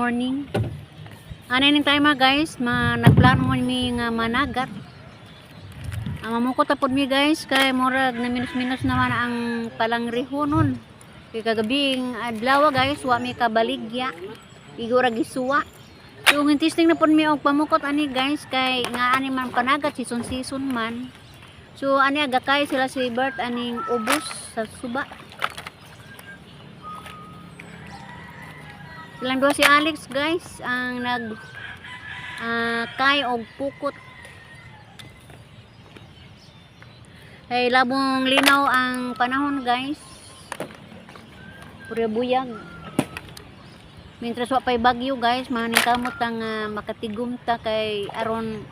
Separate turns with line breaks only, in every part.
Morning. Ning tayo mga guys, ma nagplano mo mi nga managat. Ang mamukot tapod mi guys kay murag na minus-minus naman ang palangrihonon. Kay kagabing adlaw guys, wa mi kabaligya. Igura gisuwa. So hintisting na pod mi og pamukot ani guys kay nga ani man panagat season season man. So ani aga kay sila si Bert aning ubos sa suba. Silang dua si Alex guys ang nag ah, kay og pukot. Ay labong linaw ang panahon guys. Pura buyag. Mintras wa pay bagyo guys, maning kamot ang ah, makatigum ta kay aron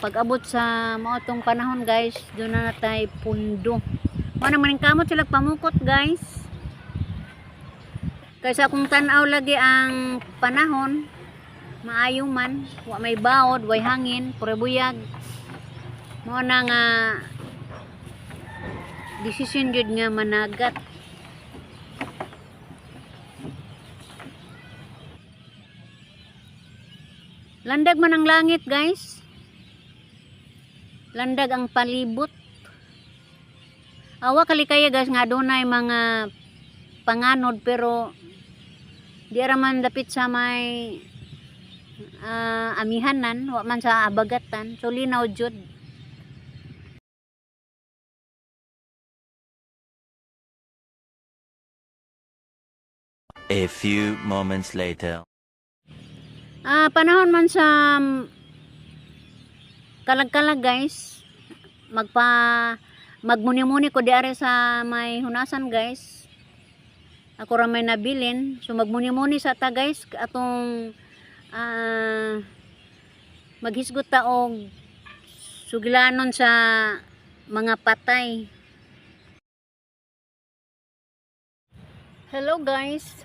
pag abot sa maotong panahon guys, doon na natay pundo. Mo nang maning kamot sila pamukot guys. Kaysa kung tanaw lagi ang panahon, maayo man, wa may baod, way hangin, pure buyag. Mo na nga decision jud nga managat. Landag man ang langit, guys. Landag ang palibot. Awa kalikaya guys nga dunay mga panganod pero di ra man dapit sa may ah, amihanan wa man sa abagatan. So linaw jud.
A few moments later.
ah panahon man sa mm, kalag-kalag guys. Magpa magmuni-muni ko diare sa may hunasan guys ako ra may nabilin so magmuni-muni sa ta guys atong ah maghisgot ta og sugilanon sa mga patay Hello guys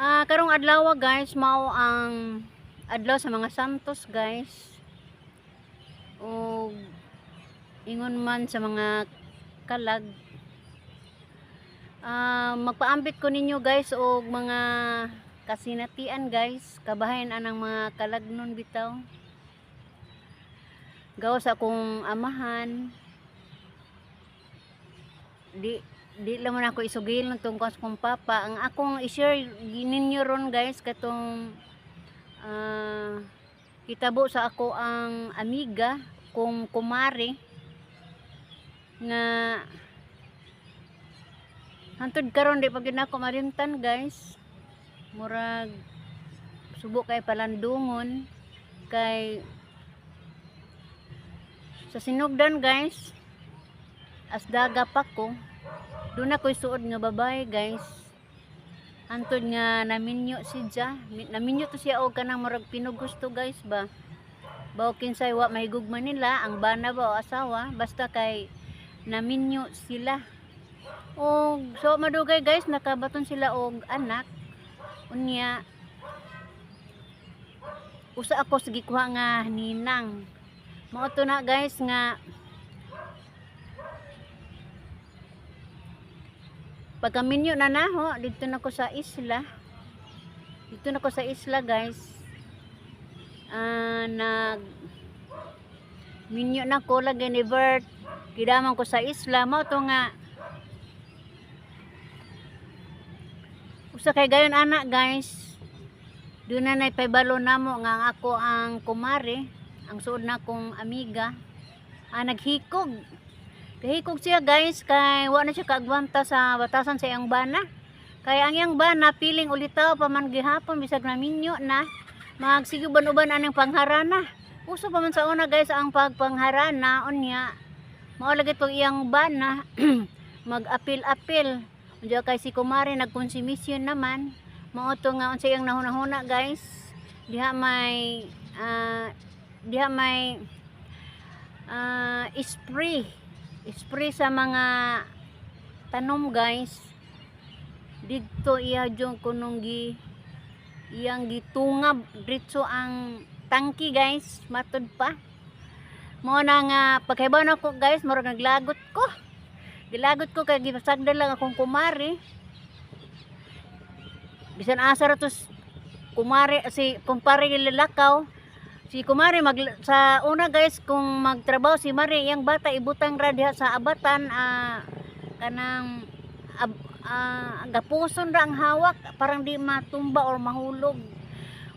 Ah, karong adlaw guys, mao ang adlaw sa mga santos guys. O ingon man sa mga kalag. Ah, magpaambit ko ninyo guys og mga kasinatian guys, kabahin anang mga kalag nun bitaw. Gawa sa akong amahan. Di di naman ako isugil ng tungkol sa kong papa. Ang akong i-share ninyo ron guys katong ah, kitabo sa ako ang amiga kung kumare nga hantod karon di pa gyud ako marimtan guys. Murag subo kay palandungon. Kay sa sinugdan guys asdaga pa ko. Doon ako'y suod nga babae guys. Antod nga naminyo si Ja. Naminyo to siya og kanang murag pinugusto guys ba? Bawo kinsay wa mahigugma nila ang bana ba o asawa? Basta kay naminyo sila og so madugay guys nakabaton sila og anak. Unya usa ako sige kuha nga ninang. Mao to na guys nga pagkaminyo na naho dito na ko sa isla. Dito na ko sa isla guys. Ah nag minyo na ko lagi ni Bert. Kidaman ko sa isla. Mo to nga usa kay gayon anak guys doon na naipabalo na mo nga ako ang kumare ang suod na kong amiga ah naghikog Kahikog siya guys, kay wa na siya kaagwanta sa batasan sa iyang bana. Kaya ang iyang bana, piling ulitaw pa man gihapon, bisag na minyo na. Magsiguban-uban anang pangharana. Uso pa man sa una guys ang pagpangharana, unya. Maulagit pag iyang bana, mag-apil-apil. Diya kay si Kumari nagkonsumisyon naman. Mauto nga unsa iyang nahuna-huna guys. Diha may, ah, diha may, ah, spray. Spray sa mga tanom guys. Dito iya jong kunong gi iyang gitungab. Dito ang tangki guys. Matod pa. Mo na nga pagkaibaw na ko guys. Murag naglagot ko gilagot ko kay gipasagdan lang akong kumari. Bisan asa ra tos kumare si kumpare lalakaw si kumare mag sa una guys kung magtrabaho si Mari yang bata ibutang ra diha sa abatan ah, kanang ab, ah, gapuson ra ang hawak parang di matumba or mahulog.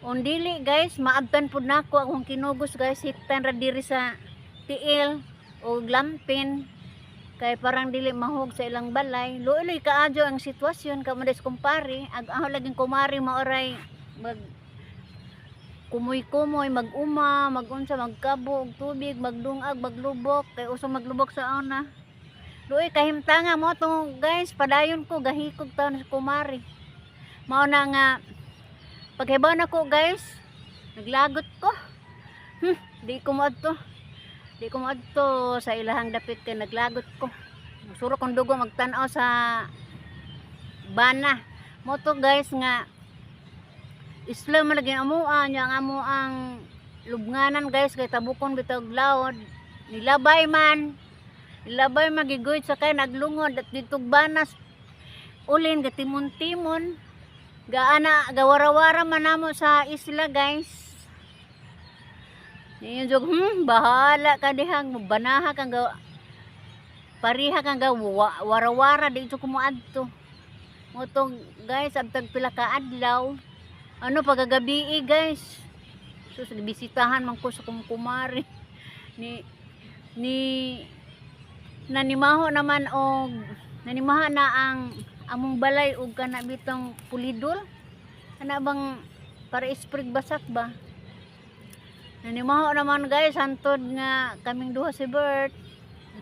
On dili guys maabtan pud nako akong kinugos guys hitan ra diri sa tiil o lampin kay parang dili mahog sa ilang balay luoy kaadyo ang sitwasyon kamades kumpare ag aho laging kumari maoray mag kumoy-kumoy, mag-uma, mag-unsa, magkabo, og tubig, magdungag, maglubok, kay uso maglubok sa una. Luoy kahimtanga mo to guys, padayon ko gahikog taon sa kumari. Mao na nga paghibaw na ko guys, naglagot ko. Hmm, di ko moadto. Di ko moadto sa ilahang dapit kay naglagot ko. Suro kong dugo magtan-aw sa bana. Mo to guys nga isla man lagi amuan yang amo ang lubnganan guys kay tabukon bitog laod. Nilabay man. Nilabay magigoy sa kay naglungod at ditog banas. Ulin gatimon-timon. Gaana gawarawara man namo sa isla guys Niyon jog hmm bahala ka dihang banaha kang ga pariha kang ga wa- warawara di ito kumuadto mo to guys abtag pila ka ano pagagabi eh, guys. Sus bisitahan man ko sa kong kumari ni ni nanimaho naman og nanimaha na ang among balay og kana bitong pulidol. Ana bang para sprig basak ba nanimaho naman guys hantod nga kaming duha si Bert.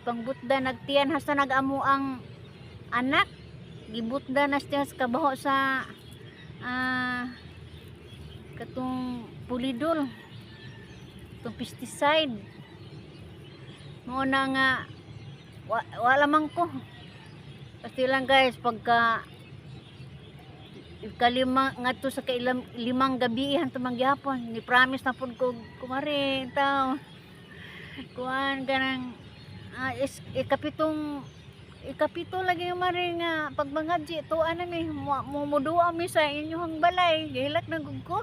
Ipangbutda nagtiyan hasta nagamo ang anak. Gibutda na siya sa kabaho sa ah katong pulidol. Itong pesticide. Mo na nga wa, wala man ko. Kasi lang guys pagka kalima nga to sa kailam, limang gabi hanto mangyapon ni promise na pud ko kumari tao kuan kanang ah, is, ikapitong ikapito lagi yung mari nga pagbangadji to ano mi mumuduwa mi sa inyong balay. Gihilak na gud ko.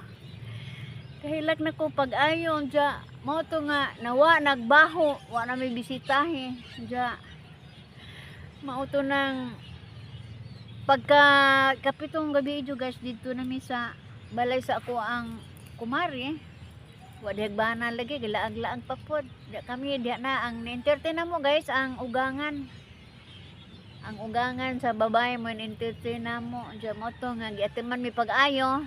Kahilak na ko pag ayon dya mo to nga nawa nagbaho. Wa na may bisitahe dya mao to nang pagka kapitong gabi idyo guys dito na sa balay sa ako ang kumari. Wa dihag bana lagi gilaag-laag pa pod kami diya na ang entertain na mo guys ang ugangan. Ang ugangan sa babae mo entertain na mo. Dya mo to nga giatiman mi pag-ayo.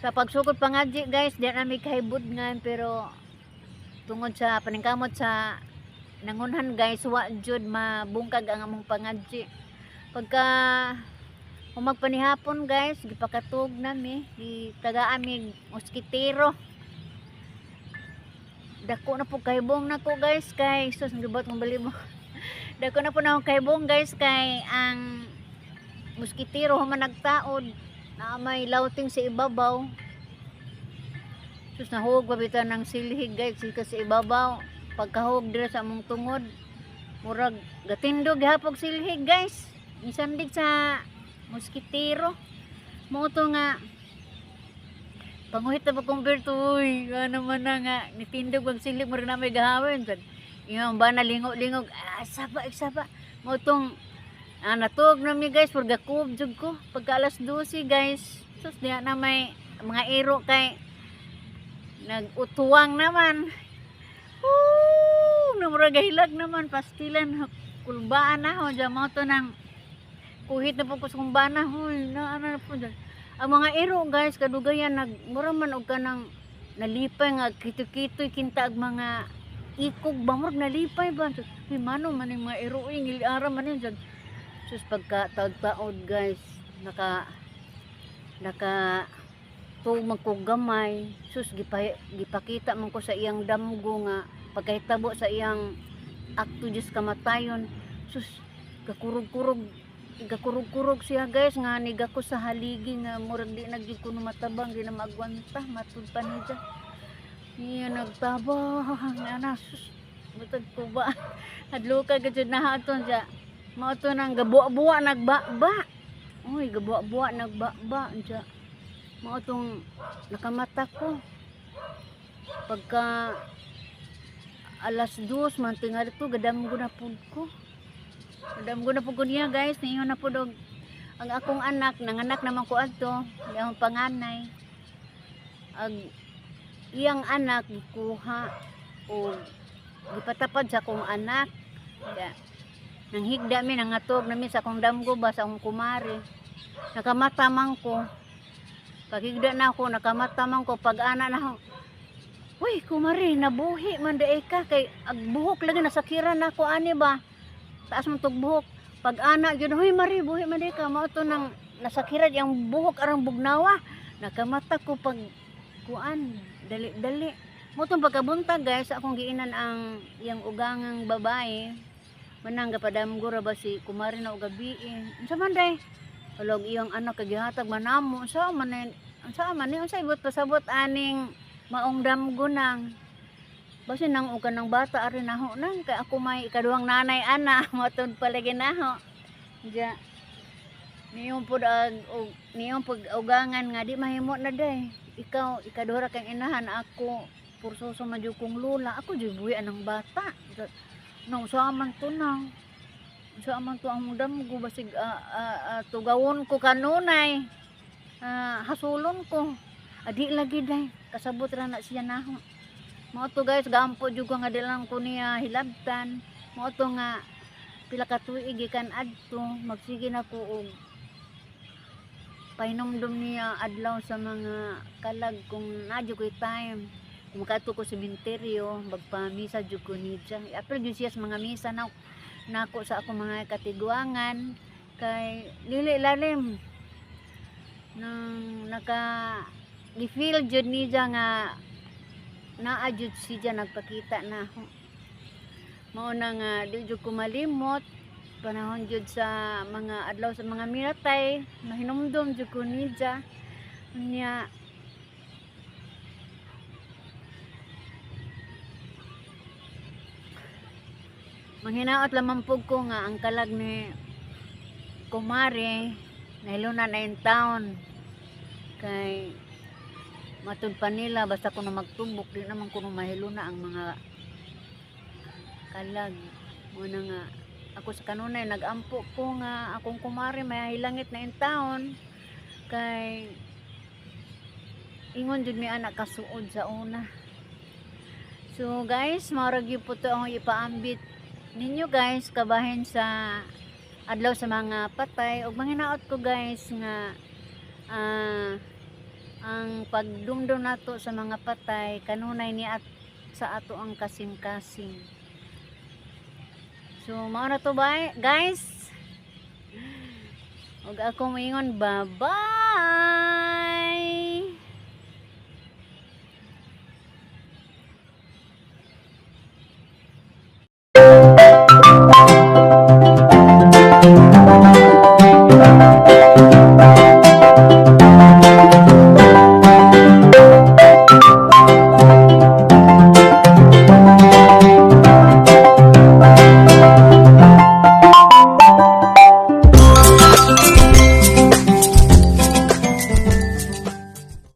Sa pagsukod pangadji guys di na mi kahibud nga pero tungod sa paningkamot sa nangunhan guys wa jud mabungkag ang among pangadji pagka umagpanihapon guys. Gipakatug nami di tagaan mi moskitero dako na po kahibong nako guys. Kay sus gibot mong balimo dako na po na akong kahibong guys kay ang moskitero human nagtaod na may lauting sa ibabaw. Sus nahug pabitan ng silhig guys sika sa ibabaw. Pagkahug dira sa among tungod. Murag gatindog hapog silhig guys. Isandig sa moskitero mo to nga panguhit na kumberto uy ano man na nga nitindog ang silhig murag na may gahawin sad yung ba na lingog-lingog ah saba saba. Mo tong Ah, natug na mi guys, gakup jud ko. Pagka alas 12 guys, sus diya na may mga iro kay nagutuwang naman. Woo! Namura gahilag naman, pastilan, kulbaan na ho, dyan mo to ng kuhit na po ko sa kumbaan na, ano na po dyan. Ang mga iro guys, kadugayan, nagmura man og kanang nalipay nga, kito-kito, kinta ag mga ikog ba, murag nalipay ba? May mano man yung mga iro, yung iliara man yun dyan. Sus pagka taod-taod guys, naka naka tuog magkugamay. Sus gipa, gipakita man ko sa iyang damgo nga pagkahitabo sa iyang akto Diyos kamatayon. Sus gakurog-kurog gakurog-kurog siya guys nga niga ko sa haligi nga murag di nagdi ko matabang di na magwanta matud pa ni dyan. Niya nagtabang nga na sus butag ko ba hadlo ka gud na haton dya mao nang gabuwa-buwa nagba-ba. Uy, gabuwa-buwa nagba-ba. Diya. mao tong nakamata ko pagka alas dos man tingali to gadam ko na pud ko gadam ko na pud ko guys. Niyo na pud og ang akong anak nanganak naman ko adto. Yung panganay. Ag iyang anak gikuha o gipatapad sa akong anak. Kaya, nang higda mi nangatog na mi sa akong damgo ba sa akong kumari. Nakamata man ko. Pagigda na ako nakamata man ko. Pag ana na ako. Uy, kumari, nabuhi man daay ka. Kay ag buhok lagi nasakiran na ako ani ba. Taas man tog buhok. Pag ana gyud, huy mari, buhi man ka mao to nang nasakiran yang buhok arang bugnawa. Nakamata ko pag kuan, dali dali. Mo tong pagkabuntag guys, akong giinan ang yang ugangang babae. Manang gapadamgo ra ba si kumari na og gabi. eh. Unsa man day? Alog iyang anak kagihatag manamo. Sa man unsa man ni unsa pasabot aning maong damgo nang basi nang ukan ng bata ari naho nang kay ako may ikaduhang nanay ana matod palagi naho. Ja niyong pud ag og niyong pag ugangan nga di mahimo na day. Ikaw ikaduha kang inahan ako pursoso jud kong lula ako jud buhi anang bata. Nang sa man to nang sa man to ang damgo basig ah, ah, ah, tugawon ko kanunay ah, hasulon ko. Adi lagi day kasabot ra na siya naho mo to guys gampo jud ko nga dilang ko niya hilabtan. Mo to nga pila ka tuig gikan adto magsige na ko og pahinomdom niya adlaw sa mga kalag kung nadyo ko'y time. Kung makato ko sementeryo magpamisa jud ko niya apil jud siya sa mga misa na nako sa ako mga katigwangan kay lili lalim nang naka gi-feel jud niya nga naa jud siya nagpakita na ako. mao na nga di jud ko malimot. Panahon jud sa mga adlaw sa mga miratay mahinumdom jud ko niya niya manghinaot lamang pug ko nga ang kalag ni kumare nahilunan na in town kay matud pa nila basta kuno magtumbok di naman kuno mahiluna ang mga kalag. Mo na nga ako sa kanunay nagampo ko nga akong kumari may hilangit na in town kay ingon jud mi anak kasuod sa una. So guys maurag gyud po to ang ipaambit ninyo guys kabahin sa adlaw sa mga patay. Ug manginaot ko guys nga ah ang pagdumdum nato sa mga patay kanunay ni at sa ato ang kasing-kasing so mao na to ba guys. Ug ako moingon bye bye